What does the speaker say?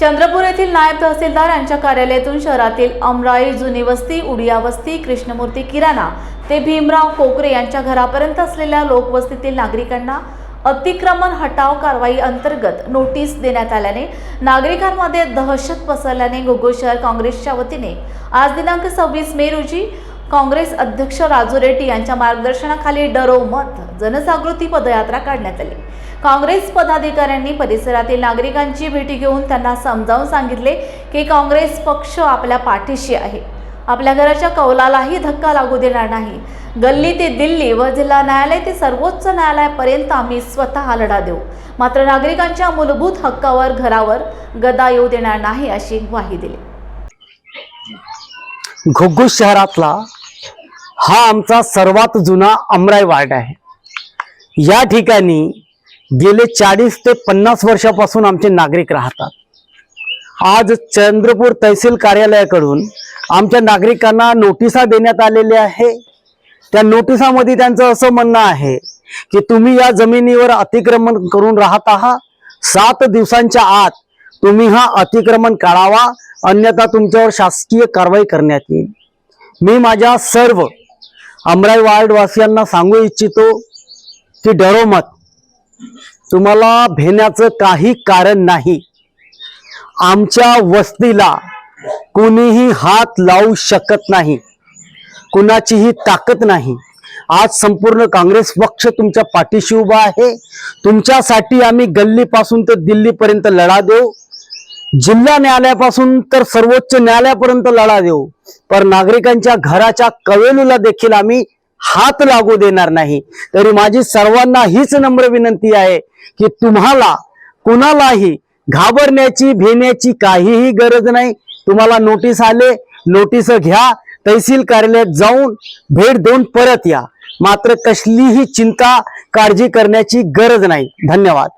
चंद्रपूर येथील नायब तहसीलदार यांच्या कार्यालयातून शहरातील अमराई जुनी वस्ती उडिया वस्ती कृष्णमूर्ती किराणा ते भीमराव कोकरे यांच्या घरापर्यंत असलेल्या लोकवस्तीतील नागरिकांना अतिक्रमण हटाव कारवाई अंतर्गत नोटीस देण्यात आल्याने नागरिकांमध्ये दहशत पसरल्याने घोघो शहर काँग्रेसच्या वतीने आज दिनांक सव्वीस मे रोजी काँग्रेस अध्यक्ष राजू रेड्डी यांच्या मार्गदर्शनाखाली डरो मत जनजागृती पदयात्रा काढण्यात आली. काँग्रेस पदाधिकाऱ्यांनी परिसरातील नागरिकांची भेटी घेऊन त्यांना समजावून सांगितले की काँग्रेस पक्ष आपल्या पाठीशी आहे. आपल्या घराच्या कौलालाही धक्का लागू देणार नाही. गल्ली ते दिल्ली व जिल्हा न्यायालय ते सर्वोच्च न्यायालयापर्यंत आम्ही स्वतः लढा देऊ. मात्र नागरिकांच्या मूलभूत हक्कावर घरावर गदा येऊ देणार नाही अशी ग्वाही दिली. घुग्गुस शहरातला हा आमचा सर्वात जुना अमराई वार्ड आहे. या ठिकाणी गेले चाळीस ते पन्नास वर्षापासून आमचे नागरिक राहतात. आज चंद्रपूर तहसील कार्यालयाकडून आमच्या नागरिकांना नोटिसा देण्यात आलेल्या आहे. त्या नोटिसामध्ये त्यांचं असं म्हणणं आहे की तुम्ही या जमिनीवर अतिक्रमण करून राहत आहात. सात दिवसांच्या आत तुम्ही हा अतिक्रमण काढावा अन्यथा तुमच्यावर शासकीय कारवाई करण्यात येईल. मी माझ्या सर्व अमराई वार्डवासियांना सांगू इच्छितो की डरो मत. तुम्हाला भेण्याचं काही कारण नाही. आमच्या वस्तीला कुणीही हात लावू शकत नाही. कुणाचीही ताकद नाही. आज संपूर्ण काँग्रेस पक्ष तुमच्या पाठीशी उभा आहे. तुमच्यासाठी आम्ही गल्लीपासून तर दिल्लीपर्यंत लढा देऊ. जिल्हा न्यायालयापासून तर सर्वोच्च न्यायालयापर्यंत लढा देऊ. पण नागरिकांच्या घराच्या कवेलूला देखील आम्ही हात लागू देणार नाही. तरी माझी सर्वांना हीच नम्र विनंती आहे की तुम्हाला कुणालाही घाबरण्याची भेण्याची काहीही गरज नाही. तुम्हाला नोटीस आले नोटीस घ्या तहसील कार्यालयात जाऊन भेट देऊन परत या. मात्र कसलीही चिंता काळजी करण्याची गरज नाही. धन्यवाद.